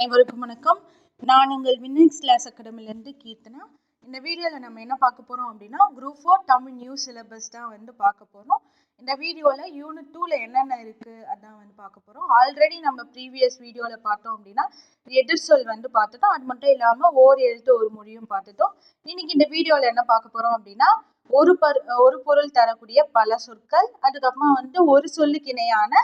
அனைவருக்கும் வணக்கம். நான் உங்கள் வின்னிங்ஸ் கிளாஸ் அகாடமிலேருந்து கீர்த்தனா. இந்த வீடியோவில் நம்ம என்ன பார்க்க போகிறோம் அப்படின்னா group four Tamil new syllabus தான் வந்து பார்க்க போகிறோம் இந்த வீடியோவில் யூனிட் டூவில் என்னென்ன இருக்குது அதான் வந்து பார்க்க போகிறோம் ஆல்ரெடி நம்ம ப்ரீவியஸ் வீடியோவில் பார்த்தோம் அப்படின்னா எதிர்சொல் வந்து பார்த்துட்டோம். அது மட்டும் இல்லாமல் ஓர் எழுத்து ஒரு மொழியும் பார்த்துட்டோம். இன்னைக்கு இந்த வீடியோவில் என்ன பார்க்க போகிறோம் அப்படின்னா ஒரு பரு ஒரு பொருள் தரக்கூடிய பல சொற்கள் அதுக்கப்புறமா வந்து ஒரு சொல்லுக்கு இணையான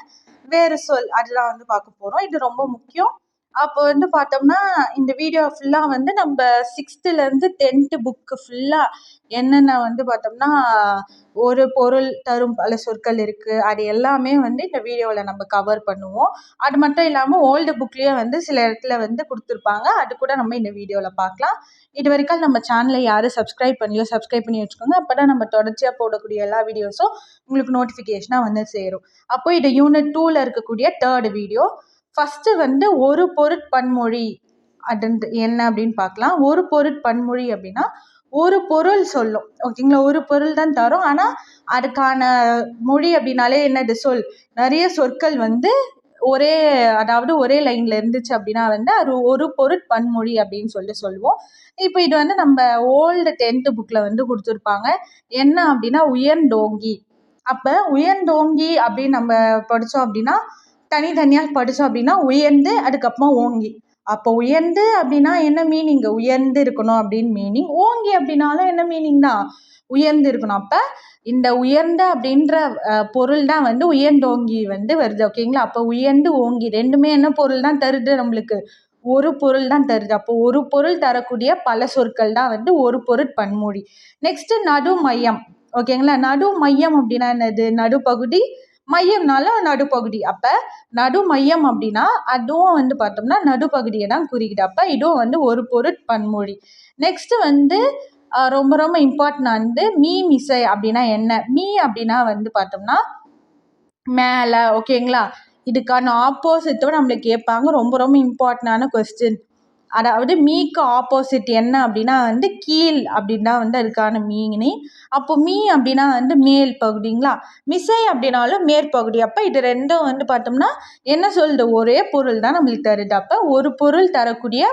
வேறு சொல் அதெல்லாம் வந்து பார்க்க போகிறோம் இது ரொம்ப முக்கியம். அப்போ வந்து பார்த்தோம்னா இந்த வீடியோ ஃபுல்லாக வந்து நம்ம சிக்ஸ்த்துலேருந்து டென்த்து புக்கு ஃபுல்லாக என்னென்ன வந்து பார்த்தோம்னா ஒரு பொருள் தரும் பல சொற்கள் இருக்குது அது எல்லாமே வந்து இந்த வீடியோவில் நம்ம கவர் பண்ணுவோம். அது மட்டும் இல்லாமல் ஓல்டு புக்லேயே வந்து சில இடத்துல வந்து கொடுத்துருப்பாங்க. அது கூட நம்ம இந்த வீடியோவில் பார்க்கலாம். இது வரைக்கும் நம்ம சேனலை யாரும் சப்ஸ்கிரைப் பண்ணியோ சப்ஸ்கிரைப் பண்ணி வச்சுக்கோங்க. அப்போ தான் நம்ம தொடர்ச்சியாக போடக்கூடிய எல்லா வீடியோஸும் உங்களுக்கு நோட்டிஃபிகேஷனாக வந்து சேரும். அப்போ இது யூனிட் டூவில் இருக்கக்கூடிய தேர்டு வீடியோ ஃபஸ்ட்டு வந்து ஒரு பொருட்பன்மொழி அது என்ன அப்படின்னு பார்க்கலாம். ஒரு பொருட்பன்மொழி அப்படின்னா ஒரு பொருள் சொல்லும். ஓகேங்களா ஒரு பொருள் தான் தரும். ஆனால் அதுக்கான மொழி அப்படின்னாலே என்னது? சொல். நிறைய சொற்கள் வந்து ஒரே அதாவது ஒரே லைனில் இருந்துச்சு அப்படின்னா வந்து அது ஒரு பொருட்பன்மொழி அப்படின்னு சொல்லி சொல்லுவோம். இப்போ இது வந்து நம்ம ஓல்டு டென்த்து புக்கில் வந்து கொடுத்துருப்பாங்க. என்ன அப்படின்னா உயர்ந்தோங்கி. அப்போ உயர்ந்தோங்கி அப்படின்னு நம்ம படித்தோம் அப்படின்னா தனித்தனியாக படித்தோம் அப்படின்னா உயர்ந்து அதுக்கப்புறமா ஓங்கி. அப்போ உயர்ந்து அப்படின்னா என்ன மீனிங் உயர்ந்து இருக்கணும் அப்படின்னு மீனிங் ஓங்கி அப்படின்னாலும் என்ன மீனிங் தான்? உயர்ந்து இருக்கணும். அப்போ இந்த உயர்ந்த அப்படின்ற பொருள் தான் வந்து உயர்ந்தோங்கி வந்து வருது. ஓகேங்களா அப்போ உயர்ந்து ஓங்கி ரெண்டுமே என்ன பொருள் தான் தருது நம்மளுக்கு? ஒரு பொருள் தான் தருது. அப்போ ஒரு பொருள் தரக்கூடிய பல சொற்கள் தான் வந்து ஒரு பொருள் பன்மொழி. நெக்ஸ்ட் நடு மையம் ஓகேங்களா நடு மையம் அப்படின்னா என்னது? நடுப்பகுதி மையம்னால நடுப்பகுதி. அப்போ நடு மையம் அப்படின்னா அதுவும் வந்து பார்த்தோம்னா நடுப்பகுதியை தான் குறிக்குது. அப்போ இதுவும் வந்து ஒரு பொருட் பன்மொழி. நெக்ஸ்ட் வந்து ரொம்ப ரொம்ப இம்பார்ட்டன் வந்து மீ மிசை அப்படின்னா என்ன? மீ அப்படின்னா வந்து பார்த்தோம்னா மேலே ஓகேங்களா இதுக்கான ஆப்போசிட்டும் நம்மளுக்கு கேட்பாங்க. ரொம்ப ரொம்ப இம்பார்ட்டண்டான கொஸ்டின் அதாவது மீக்கு ஆப்போசிட் என்ன அப்படின்னா வந்து கீழ் அப்படின்னா வந்து அதுக்கான மீனிங் அப்போ மீ அப்படின்னா வந்து மேல் பகுதிங்களா? மிசை அப்படின்னாலும் மேற்பகுதி அப்போ இது ரெண்டும் வந்து பார்த்தோம்னா என்ன சொல்லுது? ஒரே பொருள் தான் நம்மளுக்கு தருது. அப்போ ஒரு பொருள் தரக்கூடிய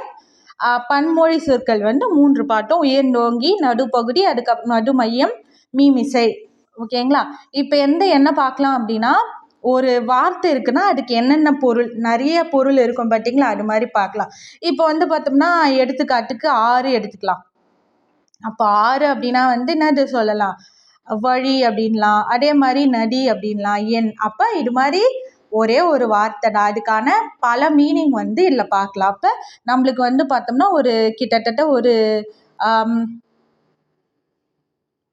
பன்மொழி சொற்கள் வந்து மூன்று பாட்டும். உயர்ந்தோங்கி நடுப்பகுதி அதுக்கப்புறம் நடு மையம் மீமிசை ஓகேங்களா? இப்போ எந்த என்ன பார்க்கலாம் அப்படின்னா ஒரு வார்த்தை இருக்குன்னா அதுக்கு என்னென்ன பொருள்? நிறைய பொருள் இருக்கும் பார்த்தீங்களா அது மாதிரி பார்க்கலாம். இப்போ வந்து பார்த்தோம்னா எடுத்துக்காட்டுக்கு ஆறு எடுத்துக்கலாம். அப்போ ஆறு அப்படின்னா வந்து என்னது சொல்லலாம்? வழி அப்படின்லாம். அதே மாதிரி நதி அப்படின்லாம். எண். அப்போ இது மாதிரி ஒரே ஒரு வார்த்தை தான். அதுக்கான பல மீனிங் வந்து இதில் பார்க்கலாம். அப்போ நம்மளுக்கு வந்து பார்த்தோம்னா ஒரு கிட்டத்தட்ட ஒரு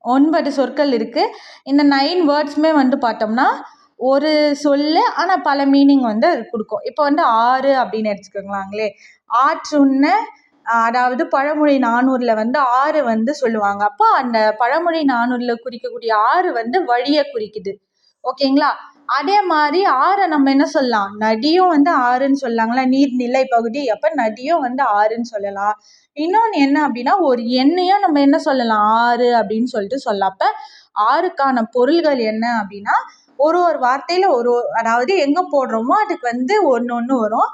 ஒன்பது சொற்கள் இருக்குது இந்த நைன் வேர்ட்ஸுமே வந்து பார்த்தோம்னா ஒரு சொல்லு ஆனால் பல மீனிங் வந்து அது கொடுக்கும். இப்போ வந்து ஆறு அப்படின்னு எடுத்துக்கோங்களாங்களே ஆற்றுன்ன அதாவது பழமொழி நானூறில் வந்து ஆறு வந்து சொல்லுவாங்க. அப்போ அந்த பழமொழி நானூறில் குறிக்கக்கூடிய ஆறு வந்து வழியை குறிக்குது. ஓகேங்களா? அதே மாதிரி ஆறை நம்ம என்ன சொல்லலாம்? நதியும் வந்து ஆறுன்னு சொல்லலாங்களா நீர்நிலை பகுதி அப்போ நதியும் வந்து ஆறுன்னு சொல்லலாம். இன்னொன்று என்ன அப்படின்னா ஒரு எண்ணையும் நம்ம என்ன சொல்லலாம்? ஆறு அப்படின்னு சொல்லிட்டு சொல்லலாம். அப்போ ஆறுக்கான பொருள்கள் என்ன அப்படின்னா ஒரு ஒரு வார்த்தையில் ஒரு அதாவது எங்கே போடுறோமோ அதுக்கு வந்து ஒன்று ஒன்று வரும்.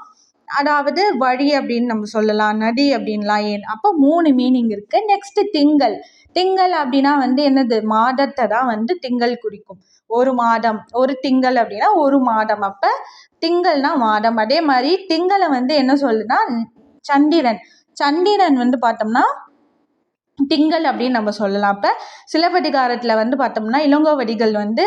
அதாவது வழி அப்படின்னு நம்ம சொல்லலாம் நதி அப்படின்லாம் ஏன். அப்போ மூணு மீனிங் இருக்குது நெக்ஸ்ட்டு திங்கள். திங்கள் அப்படின்னா வந்து என்னது? மாதத்தை தான் வந்து திங்கள் குறிக்கும். ஒரு மாதம் ஒரு திங்கள் அப்படின்னா ஒரு மாதம். அப்போ திங்கள்னா மாதம். அதே மாதிரி திங்களை வந்து என்ன சொல்லுன்னா சந்திரன். சந்திரன் வந்து பார்த்தோம்னா திங்கள் அப்படின்னு நம்ம சொல்லலாம். அப்போ சிலப்பதிகாரத்தில் வந்து பார்த்தோம்னா இளங்கோவடிகள் வந்து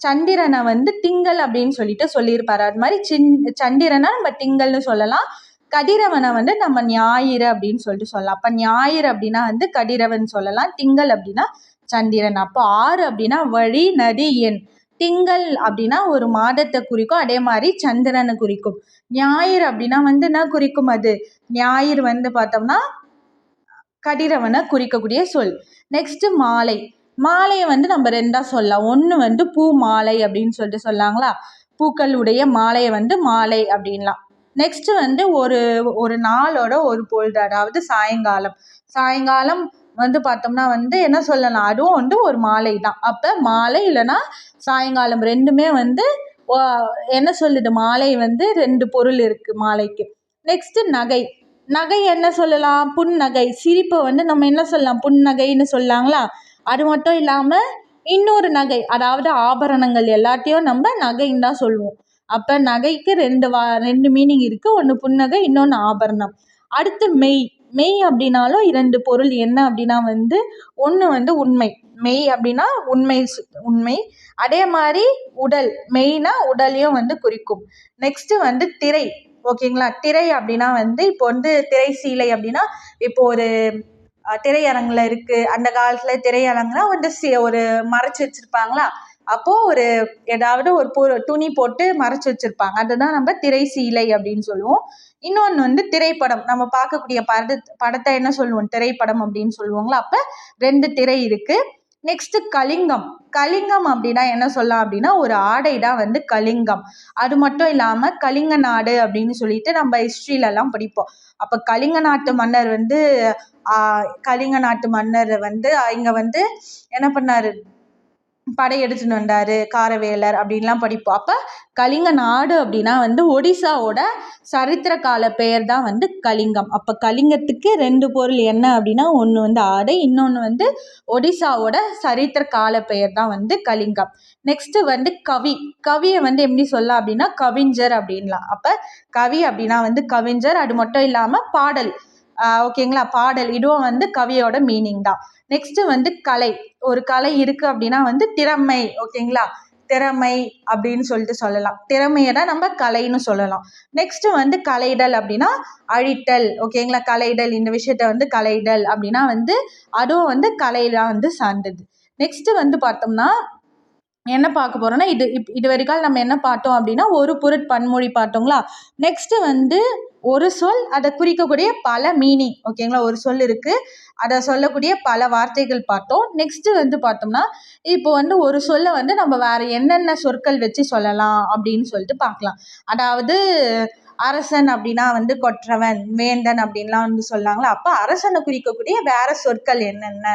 சந்திரனை வந்து திங்கள் அப்படின்னு சொல்லிட்டு சொல்லியிருப்பாரு. அது மாதிரி சின் சந்திரனை நம்ம திங்கள்னு சொல்லலாம். கதிரவனை வந்து நம்ம ஞாயிறு அப்படின்னு சொல்லிட்டு சொல்லலாம். அப்போ ஞாயிறு அப்படின்னா வந்து கதிரவன் சொல்லலாம். திங்கள் அப்படின்னா சந்திரன். அப்போ ஆறு அப்படின்னா வழி நதி எண். திங்கள் அப்படின்னா ஒரு மாதத்தை குறிக்கும். அதே மாதிரி சந்திரனை குறிக்கும். ஞாயிறு அப்படின்னா வந்து என்ன குறிக்கும் அது? ஞாயிறு வந்து பார்த்தோம்னா கதிரவனை குறிக்கக்கூடிய சொல். நெக்ஸ்ட்டு மாலை. மாலையை வந்து நம்ம ரெண்டாக சொல்லலாம். ஒன்று வந்து பூ மாலை அப்படின்னு சொல்லிட்டு சொல்லாங்களா? பூக்கள் உடைய மாலையை வந்து மாலை அப்படின்லாம். நெக்ஸ்ட்டு வந்து ஒரு ஒரு நாளோட ஒரு பொழுது அதாவது சாயங்காலம். சாயங்காலம் வந்து பார்த்தோம்னா வந்து என்ன சொல்லலாம்? அதுவும் வந்து ஒரு மாலை தான். அப்போ மாலை இல்லைன்னா சாயங்காலம் ரெண்டுமே வந்து என்ன சொல்லுது? மாலை வந்து ரெண்டு பொருள் இருக்குது மாலைக்கு. நெக்ஸ்ட்டு நகை. நகை என்ன சொல்லலாம்? புன்னகை. சிரிப்பை வந்து நம்ம என்ன சொல்லலாம்? புன்னகைன்னு சொல்லலாங்களா அது மட்டும் இல்லாமல் இன்னொரு நகை. அதாவது ஆபரணங்கள் எல்லாத்தையும் நம்ம நகைன்னு தான் சொல்லுவோம். அப்போ நகைக்கு ரெண்டு வா ரெண்டு மீனிங் இருக்குது ஒன்று புன்னகை இன்னொன்று ஆபரணம். அடுத்து மெய். மெய் அப்படின்னாலும் இரண்டு பொருள். என்ன அப்படின்னா வந்து ஒன்று வந்து உண்மை. மெய் அப்படின்னா உண்மை உண்மை. அதே மாதிரி உடல். மெய்னா உடலையும் வந்து குறிக்கும். நெக்ஸ்ட்டு வந்து திரை. ஓகேங்களா? திரை அப்படின்னா வந்து இப்போ வந்து திரை சீலை அப்படின்னா இப்போ ஒரு திரையரங்கில் இருக்குது அந்த காலத்தில் திரையரங்குனா வந்து சி ஒரு மறைச்சி வச்சுருப்பாங்களா? அப்போது ஒரு ஏதாவது ஒரு பொ துணி போட்டு மறைச்சி வச்சுருப்பாங்க. அதுதான் நம்ம திரை சீலை அப்படின்னு சொல்லுவோம். இன்னொன்று வந்து திரைப்படம். நம்ம பார்க்கக்கூடிய பட படத்தை என்ன சொல்லுவோம்? திரைப்படம் அப்படின்னு சொல்லுவோங்களா? அப்போ ரெண்டு திரை இருக்குது நெக்ஸ்ட்டு கலிங்கம். கலிங்கம் அப்படின்னா என்ன சொல்லலாம் அப்படின்னா ஒரு ஆடை தான் வந்து கலிங்கம். அது மட்டும் இல்லாமல் கலிங்க நாடு அப்படின்னு சொல்லிட்டு நம்ம ஹிஸ்ட்ரியிலலாம் படிப்போம். அப்போ கலிங்க நாட்டு மன்னர் வந்து கலிங்க நாட்டு மன்னர் வந்து இங்கே வந்து என்ன பண்ணார்? படை எடுத்துன்னு வந்தார் காரவேலர் அப்படின்லாம் படிப்போம். அப்போ கலிங்க நாடு அப்படின்னா வந்து ஒடிசாவோட சரித்திர கால பெயர் தான் வந்து கலிங்கம். அப்போ கலிங்கத்துக்கு ரெண்டு பொருள் என்ன அப்படின்னா ஒன்று வந்து ஆடை இன்னொன்று வந்து ஒடிசாவோட சரித்திர கால பெயர் தான் வந்து கலிங்கம். நெக்ஸ்ட்டு வந்து கவி. கவியை வந்து எப்படி சொல்லலாம் அப்படின்னா கவிஞர் அப்படின்லாம். அப்போ கவி அப்படின்னா வந்து கவிஞர் அது மட்டும் இல்லாமல் பாடல். ஓகேங்களா? பாடல். இதுவும் வந்து கவியோட மீனிங் தான். நெக்ஸ்ட்டு வந்து கலை. ஒரு கலை இருக்குது அப்படின்னா வந்து திறமை ஓகேங்களா? திறமை அப்படின்னு சொல்லிட்டு சொல்லலாம். திறமையை தான் நம்ம கலைன்னு சொல்லலாம். நெக்ஸ்ட்டு வந்து கலைடல் அப்படின்னா அழித்தல் ஓகேங்களா? கலைடல் இந்த விஷயத்த வந்து கலைடல் அப்படின்னா வந்து அதுவும் வந்து கலையில வந்து சார்ந்தது. நெக்ஸ்ட்டு வந்து பார்த்தோம்னா என்ன பார்க்க போகிறோன்னா இது இப் இது வரைக்கும் நம்ம என்ன பார்த்தோம் அப்படின்னா ஒரு பொருட் பன்மொழி பார்த்தோங்களா? நெக்ஸ்ட்டு வந்து ஒரு சொல் அதை குறிக்கக்கூடிய பல மீனிங் ஓகேங்களா? ஒரு சொல் இருக்குது அதை சொல்லக்கூடிய பல வார்த்தைகள் பார்த்தோம். நெக்ஸ்ட்டு வந்து பார்த்தோம்னா இப்போ வந்து ஒரு சொல்லை வந்து நம்ம வேறு என்னென்ன சொற்கள் வச்சு சொல்லலாம் அப்படின்னு சொல்லிட்டு பார்க்கலாம். அதாவது அரசன் அப்படின்னா வந்து கொற்றவன் வேந்தன் அப்படின்லாம் வந்து சொல்லாங்களா? அப்போ அரசனை குறிக்கக்கூடிய வேறு சொற்கள் என்னென்ன?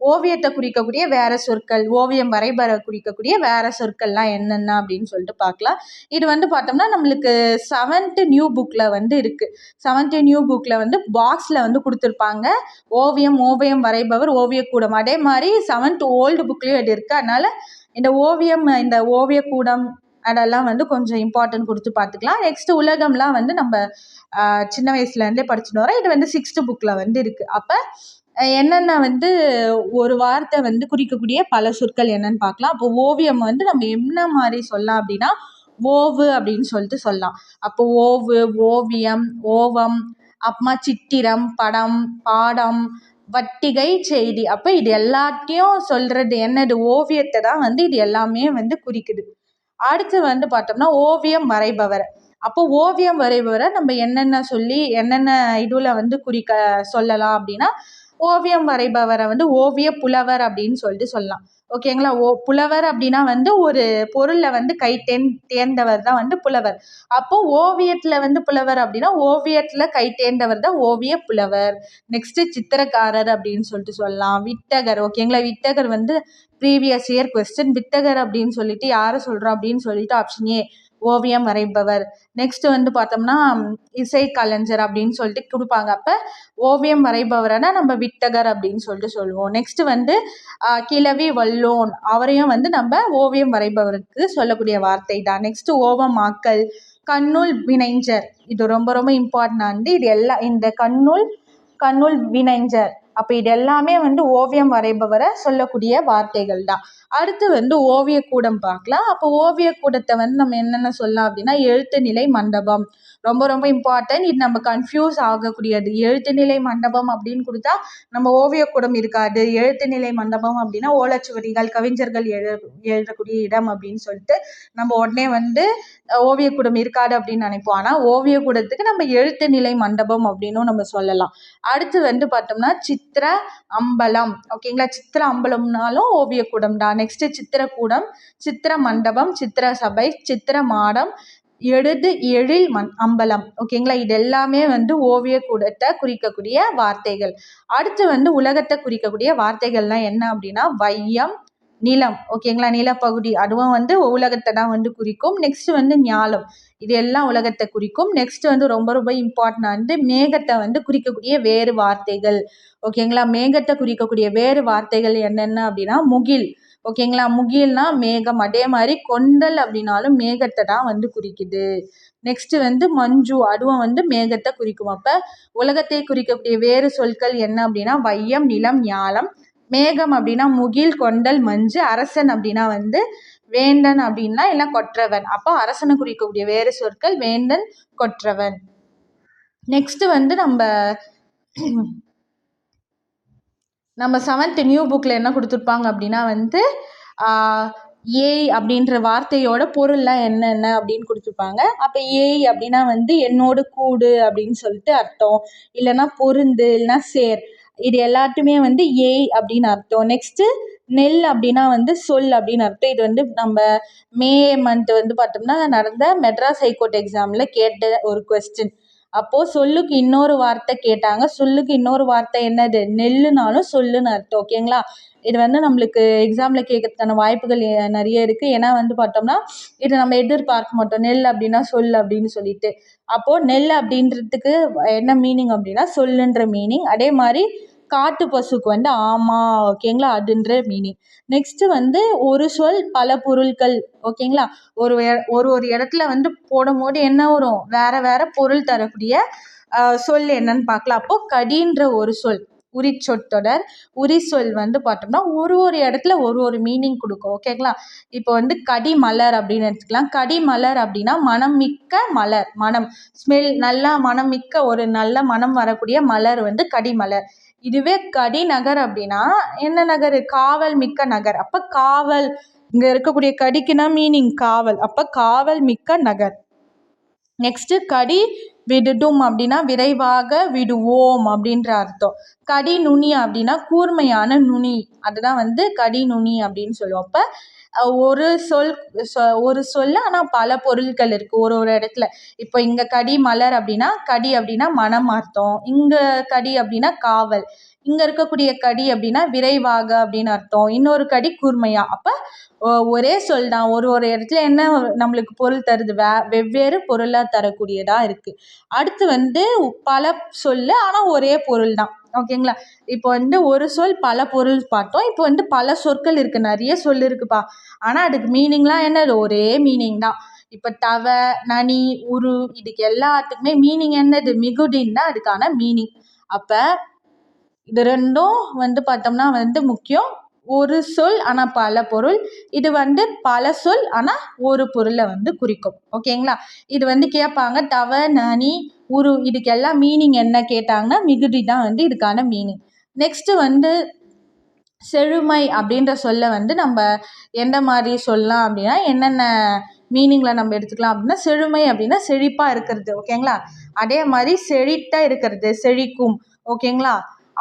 ஓவியத்தை குறிக்கக்கூடிய வேறு சொற்கள் ஓவியம் வரைபட குறிக்கக்கூடிய வேறு சொற்கள்லாம் என்னென்ன அப்படின்னு சொல்லிட்டு பார்க்கலாம். இது வந்து பார்த்தோம்னா நம்மளுக்கு செவன்த்து நியூ புக்கில் வந்து இருக்குது செவன்த்து நியூ புக்கில் வந்து பாக்ஸில் வந்து கொடுத்துருப்பாங்க. ஓவியம் ஓவியம் வரைபவர் ஓவியக்கூடம். அதே மாதிரி செவன்த் ஓல்டு புக்லேயும் இது இருக்குது அதனால் இந்த ஓவியம் இந்த ஓவியக்கூடம் அதெல்லாம் வந்து கொஞ்சம் இம்பார்ட்டன்ட் கொடுத்து பார்த்துக்கலாம். நெக்ஸ்ட்டு உலகம்லாம் வந்து நம்ம சின்ன வயசுலேருந்தே படிச்சுட்டு வரோம். இது வந்து சிக்ஸ்த்து புக்கில் வந்து இருக்குது அப்போ என்னென்ன வந்து ஒரு வார்த்தை வந்து குறிக்கக்கூடிய பல சொற்கள் என்னன்னு பார்க்கலாம். அப்போ ஓவியம் வந்து நம்ம என்ன மாதிரி சொல்லலாம் அப்படின்னா ஓவு அப்படின்னு சொல்லிட்டு சொல்லலாம். அப்போ ஓவு ஓவியம் ஓவம் அப்புறமா சித்திரம் படம் பாடம் வட்டிகை செய்தி. அப்போ இது எல்லாத்தையும் சொல்கிறது என்னது? ஓவியத்தை தான் வந்து இது எல்லாமே வந்து குறிக்குது. அடுத்து வந்து பார்த்தோம்னா ஓவியம் வரைபவர். அப்போ ஓவியம் வரைபவரை நம்ம என்னென்ன சொல்லி என்னென்ன இதில் வந்து குறிக்க சொல்லலாம் அப்படின்னா ஓவியம் வரைபவரை வந்து ஓவிய புலவர் அப்படின்னு சொல்லிட்டு சொல்லலாம். ஓகேங்களா ஓ புலவர் அப்படின்னா வந்து ஒரு பொருளில் வந்து கை தேன் தேர்ந்தவர் தான் வந்து புலவர். அப்போது ஓவியத்தில் வந்து புலவர் அப்படின்னா ஓவியத்தில் கை தேர்ந்தவர் தான் ஓவிய புலவர். நெக்ஸ்ட்டு சித்திரக்காரர் அப்படின்னு சொல்லிட்டு சொல்லலாம். விட்டகர் ஓகேங்களா விட்டகர் வந்து ப்ரீவியஸ் இயர் கொஸ்டின் வித்தகர் அப்படின்னு சொல்லிட்டு யாரை சொல்கிறோம் அப்படின்னு சொல்லிட்டு ஆப்ஷன் ஏ ஓவியம் வரைபவர். நெக்ஸ்ட்டு வந்து பார்த்தோம்னா இசை கலைஞர் அப்படின்னு சொல்லிட்டு கொடுப்பாங்க. அப்போ ஓவியம் வரைபவரைனா நம்ம வித்தகர் அப்படின்னு சொல்லிட்டு சொல்லுவோம். நெக்ஸ்ட்டு வந்து கிழவி வல்லோன். அவரையும் வந்து நம்ம ஓவியம் வரைபவருக்கு சொல்லக்கூடிய வார்த்தை தான் நெக்ஸ்ட்டு ஓவமாக்கல் கண்ணூல் வினைஞ்சர் இது ரொம்ப ரொம்ப இம்பார்ட்டன்ட் இது எல்லாம் இந்த கண்ணூல் கண்ணூல் வினைஞ்சர் அப்போ இது எல்லாமே வந்து ஓவியம் வரைபவரை சொல்லக்கூடிய வார்த்தைகள் தான். அடுத்து வந்து ஓவியக்கூடம் பார்க்கலாம். அப்போ ஓவியக்கூடத்தை வந்து நம்ம என்னென்ன சொல்லலாம் அப்படின்னா எழுத்து நிலை மண்டபம். ரொம்ப ரொம்ப இம்பார்ட்டன்ட் இது நம்ம கன்ஃபியூஸ் ஆகக்கூடியது. எழுத்து நிலை மண்டபம் அப்படின்னு கொடுத்தா நம்ம ஓவியக்கூடம் இருக்காது. எழுத்து நிலை மண்டபம் அப்படின்னா ஓலச்சுவடிகள் கவிஞர்கள் எழு எழுதக்கூடிய இடம் அப்படின்னு சொல்லிட்டு நம்ம உடனே வந்து ஓவியக்கூடம் இருக்காது அப்படின்னு நினைப்போம். ஆனால் ஓவியக்கூடத்துக்கு நம்ம எழுத்து நிலை மண்டபம் அப்படின்னும் நம்ம சொல்லலாம். அடுத்து வந்து பார்த்தோம்னா சித் சித்திர அம்பலம். ஓகேங்களா சித்திர அம்பலம்னாலும் ஓவியக்கூடம் தான். நெக்ஸ்ட்டு சித்திரக்கூடம் சித்திர மண்டபம் சித்திர சபை சித்திர மாடம் எழுது எழில் மண் அம்பலம். ஓகேங்களா இது எல்லாமே வந்து ஓவியக்கூடத்தை குறிக்கக்கூடிய வார்த்தைகள். அடுத்து வந்து உலகத்தை குறிக்கக்கூடிய வார்த்தைகள்லாம் என்ன அப்படின்னா வையம் நிலம் ஓகேங்களா நிலப்பகுதி. அதுவும் வந்து உலகத்தை தான் வந்து குறிக்கும். நெக்ஸ்ட் வந்து ஞாலம். இது எல்லாம் உலகத்தை குறிக்கும். நெக்ஸ்ட் வந்து ரொம்ப ரொம்ப இம்பார்ட்டன்ட் வந்து மேகத்தை வந்து குறிக்கக்கூடிய வேறு வார்த்தைகள். ஓகேங்களா மேகத்தை குறிக்கக்கூடிய வேறு வார்த்தைகள் என்னென்ன அப்படின்னா முகில். ஓகேங்களா முகில்னா மேகம். அதே மாதிரி கொண்டல் அப்படின்னாலும் மேகத்தை தான் வந்து குறிக்குது. நெக்ஸ்ட் வந்து மஞ்சு. அதுவும் வந்து மேகத்தை குறிக்கும். அப்போ உலகத்தை குறிக்கக்கூடிய வேறு சொற்கள் என்ன அப்படின்னா வையம் நிலம் ஞாலம். மேகம் அப்படின்னா முகில் கொண்டல் மஞ்சு அரசன் அப்படின்னா வந்து வேந்தன் அப்படின்னா இல்லை கொற்றவன். அப்போ அரசனை குறிக்கக்கூடிய வேறு சொற்கள் வேந்தன் கொற்றவன். நெக்ஸ்ட் வந்து நம்ம நம்ம செவன்த் நியூ புக்கில் என்ன கொடுத்துருப்பாங்க அப்படின்னா வந்து ஏய் அப்படின்ற வார்த்தையோட பொருள்லாம் என்னென்ன அப்படின்னு கொடுத்துருப்பாங்க. அப்போ ஏய் அப்படின்னா வந்து என்னோடு கூடு அப்படின்னு சொல்லிட்டு அர்த்தம். இல்லைன்னா பொருந்து இல்லைன்னா சேர். இது எல்லாத்துமே வந்து ஏய் அப்படின்னு அர்த்தம். நெக்ஸ்ட்டு நெல் அப்படின்னா வந்து சொல் அப்படின்னு அர்த்தம். இது வந்து நம்ம மே மந்த் வந்து பார்த்தோம்னா நடந்த மெட்ராஸ் ஹைகோர்ட் எக்ஸாமில் கேட்ட ஒரு கொஸ்டின் அப்போது சொல்லுக்கு இன்னொரு வார்த்தை கேட்டாங்க. சொல்லுக்கு இன்னொரு வார்த்தை என்னது? நெல்லுனாலும் சொல்லுன்னு அர்த்தம். ஓகேங்களா இது வந்து நம்மளுக்கு எக்ஸாமில் கேட்கறதுக்கான வாய்ப்புகள் நிறைய இருக்குது ஏன்னா வந்து பார்த்தோம்னா இது நம்ம எதிர்பார்க்க மாட்டோம். நெல் அப்படின்னா சொல் அப்படின்னு சொல்லிட்டு. அப்போது நெல் அப்படின்றதுக்கு என்ன மீனிங் அப்படின்னா சொல்லுன்ற மீனிங் அதே மாதிரி காட்டு பசுக்கு வந்து ஆமாம் ஓகேங்களா அதுன்ற மீனிங் நெக்ஸ்ட்டு வந்து ஒரு சொல் பல பொருட்கள் ஓகேங்களா ஒரு ஒரு ஒரு இடத்துல வந்து போடும்போது என்ன வரும்? வேறு வேறு பொருள் தரக்கூடிய சொல் என்னன்னு பார்க்கலாம். அப்போது கடின்ற ஒரு சொல். உரிச்சொற்றொடர் உரிசொல் வந்து பார்த்தோம்னா ஒரு ஒரு இடத்துல ஒரு ஒரு மீனிங் கொடுக்கும். ஓகேங்களா இப்போ வந்து கடி மலர் அப்படின்னு எடுத்துக்கலாம். கடி மலர் அப்படின்னா மனம் மிக்க மலர் மனம். ஸ்மெல் நல்லா மனம் மிக்க ஒரு நல்ல மனம் வரக்கூடிய மலர் வந்து கடிமலர். இதுவே கடிநகர் அப்படின்னா என்ன நகர்? காவல் மிக்க நகர். அப்போ காவல் இங்கே இருக்கக்கூடிய கடிக்குன்னா மீனிங் காவல். அப்போ காவல் மிக்க நகர். நெக்ஸ்ட்டு கடி விடுடும் அப்படின்னா விரைவாக விடுவோம் அப்படின்ற அர்த்தம். கடி நுனி அப்படின்னா கூர்மையான நுனி. அதுதான் வந்து கடி நுனி அப்படின்னு சொல்லுவோம். அப்போ ஒரு சொல் சொ ஒரு சொல் ஆனால் பல பொருட்கள் இருக்குது ஒரு ஒரு இடத்துல. இப்போ இங்கே கடி மலர் அப்படின்னா கடி அப்படின்னா மனம் அர்த்தம். இங்கே கடி அப்படின்னா காவல். இங்கே இருக்கக்கூடிய கடி அப்படின்னா விரைவாக அப்படின்னு அர்த்தம். இன்னொரு கடி கூர்மையா. அப்போ ஒரே சொல் தான் ஒரு ஒரு இடத்துல என்ன நம்மளுக்கு பொருள் தருது? வே வெவ்வேறு பொருளாக தரக்கூடியதாக இருக்குது அடுத்து வந்து பல சொல் ஆனால் ஒரே பொருள் தான். ஓகேங்களா? இப்போ வந்து ஒரு சொல் பல பொருள் பார்த்தோம். இப்போ வந்து பல சொற்கள் இருக்குது நிறைய சொல் இருக்குப்பா. ஆனால் அதுக்கு மீனிங்லாம் என்னது ஒரே மீனிங் தான். இப்போ தவ நனி உரு இதுக்கு எல்லாத்துக்குமே மீனிங் என்னது? மிகுடின் தான் அதுக்கான மீனிங். அப்போ இது ரெண்டும் வந்து பார்த்தோம்னா வந்து முக்கியம். ஒரு சொல் ஆனால் பல பொருள். இது வந்து பல சொல் ஆனால் ஒரு பொருளை வந்து குறிக்கும். ஓகேங்களா இது வந்து கேட்பாங்க தவ நனி உரு. இதுக்கெல்லாம் மீனிங் என்ன கேட்டாங்கன்னா மிகுதி தான் வந்து இதுக்கான மீனிங் நெக்ஸ்ட்டு வந்து செழுமை அப்படின்ற சொல்ல வந்து நம்ம எந்த மாதிரி சொல்லலாம் அப்படின்னா என்னென்ன மீனிங்கில் நம்ம எடுத்துக்கலாம் அப்படின்னா செழுமை அப்படின்னா செழிப்பாக இருக்கிறது. ஓகேங்களா அதே மாதிரி செழித்தாக இருக்கிறது செழிக்கும். ஓகேங்களா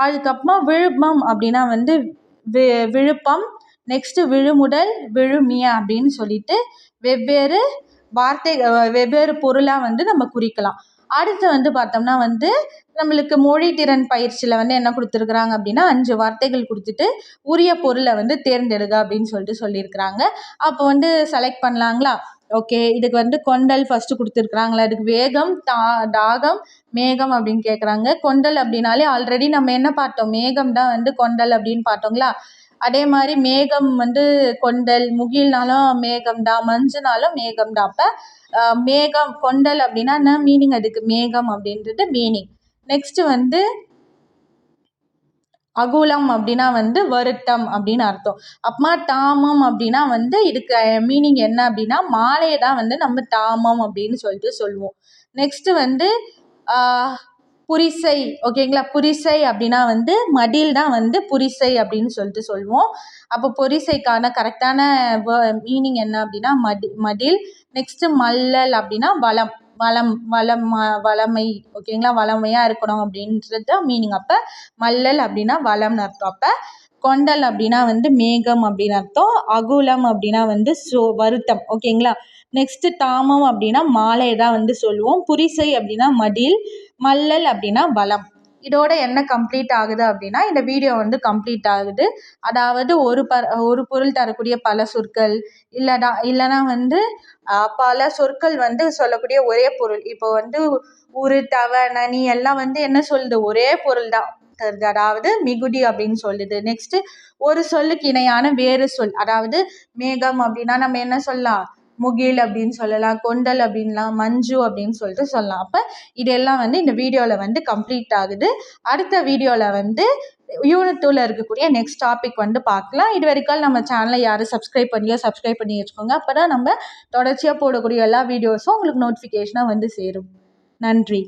அதுக்கப்புறமா விழுப்பம் அப்படின்னா வந்து வி விழுப்பம் நெக்ஸ்ட்டு விழுமுடல் விழுமிய அப்படின்னு சொல்லிட்டு வெவ்வேறு வார்த்தை வெவ்வேறு பொருளாக வந்து நம்ம குறிக்கலாம். அடுத்து வந்து பார்த்தோம்னா வந்து நம்மளுக்கு மொழி திறன் பயிற்சியில் வந்து என்ன கொடுத்துருக்குறாங்க அப்படின்னா அஞ்சு வார்த்தைகள் கொடுத்துட்டு உரிய பொருளை வந்து தேர்ந்தெடுங்க அப்படின்னு சொல்லிட்டு சொல்லியிருக்கிறாங்க. அப்போ வந்து செலக்ட் பண்ணலாங்களா? ஓகே இதுக்கு வந்து கொண்டல் ஃபஸ்ட்டு கொடுத்துருக்குறாங்களா? இதுக்கு வேகம் தா தாகம் மேகம் அப்படின்னு கேட்குறாங்க கொண்டல் அப்படின்னாலே ஆல்ரெடி நம்ம என்ன பார்த்தோம்? மேகம் தான் வந்து கொண்டல் அப்படின்னு பார்த்தோங்களா? அதே மாதிரி மேகம் வந்து கொண்டல் முகில்னாலும் மேகம் தான் மஞ்சுனாலும் மேகம் தான். அப்போ மேகம் கொண்டல் அப்படின்னா என்ன மீனிங் அதுக்கு? மேகம் அப்படின்றது மீனிங் நெக்ஸ்ட்டு வந்து அகுலம் அப்படின்னா வந்து வருத்தம் அப்படின்னு அர்த்தம். அப்புறமா தாமம் அப்படின்னா வந்து இதுக்கு மீனிங் என்ன அப்படின்னா மாலையை தான் வந்து நம்ம தாமம் அப்படின்னு சொல்லிட்டு சொல்லுவோம். நெக்ஸ்ட்டு வந்து புரிசை ஓகேங்களா புரிசை அப்படின்னா வந்து மடில் தான் வந்து புரிசை அப்படின்னு சொல்லிட்டு சொல்லுவோம். அப்போ புரிசைக்கான கரெக்டான மீனிங் என்ன அப்படின்னா மடி மடில். நெக்ஸ்ட்டு மல்லல் அப்படின்னா வளம். வளம் வளம் வளமை ஓகேங்களா? வளமையாக இருக்கணும் அப்படின்றது தான் மீனிங் அப்போ மல்லல் அப்படின்னா வளம்னு அர்த்தம். அப்போ கொண்டல் அப்படின்னா வந்து மேகம் அப்படின்னு அர்த்தம். அகுலம் அப்படின்னா வந்து சோ வருத்தம். ஓகேங்களா? நெக்ஸ்ட்டு தாமம் அப்படின்னா மாலை தான் வந்து சொல்லுவோம். புரிசை அப்படின்னா மடில். மல்லல் அப்படின்னா வளம். இதோட என்ன கம்ப்ளீட் ஆகுது அப்படின்னா இந்த வீடியோ வந்து கம்ப்ளீட் ஆகுது. அதாவது ஒரு ப ஒரு பொருள் தரக்கூடிய பல சொற்கள் இல்லைனா இல்லைனா வந்து பல சொற்கள் வந்து சொல்லக்கூடிய ஒரே பொருள். இப்போ வந்து உரு தவ நனி எல்லாம் வந்து என்ன சொல்லுது? ஒரே பொருள் தான். தருது அதாவது மிகுதி அப்படின்னு சொல்லுது. நெக்ஸ்ட்டு ஒரு சொல்லுக்கு இணையான வேறு சொல் அதாவது மேகம் அப்படின்னா நம்ம என்ன சொல்லலாம்? முகில் அப்படின்னு சொல்லலாம் கொண்டல் அப்படின்லாம் மஞ்சு அப்படின்னு சொல்லிட்டு சொல்லலாம். அப்போ இதெல்லாம் வந்து இந்த வீடியோவில் வந்து கம்ப்ளீட் ஆகுது. அடுத்த வீடியோவில் வந்து யூனிட் டூவில் இருக்கக்கூடிய நெக்ஸ்ட் டாபிக் வந்து பார்க்கலாம். இது வரைக்கும் நம்ம சேனலை யாரும் சப்ஸ்கிரைப் பண்ணியோ சப்ஸ்கிரைப் பண்ணி வச்சுக்கோங்க. அப்போ தான் நம்ம தொடர்ச்சியாக போடக்கூடிய எல்லா வீடியோஸும் உங்களுக்கு நோட்டிஃபிகேஷனாக வந்து சேரும். நன்றி.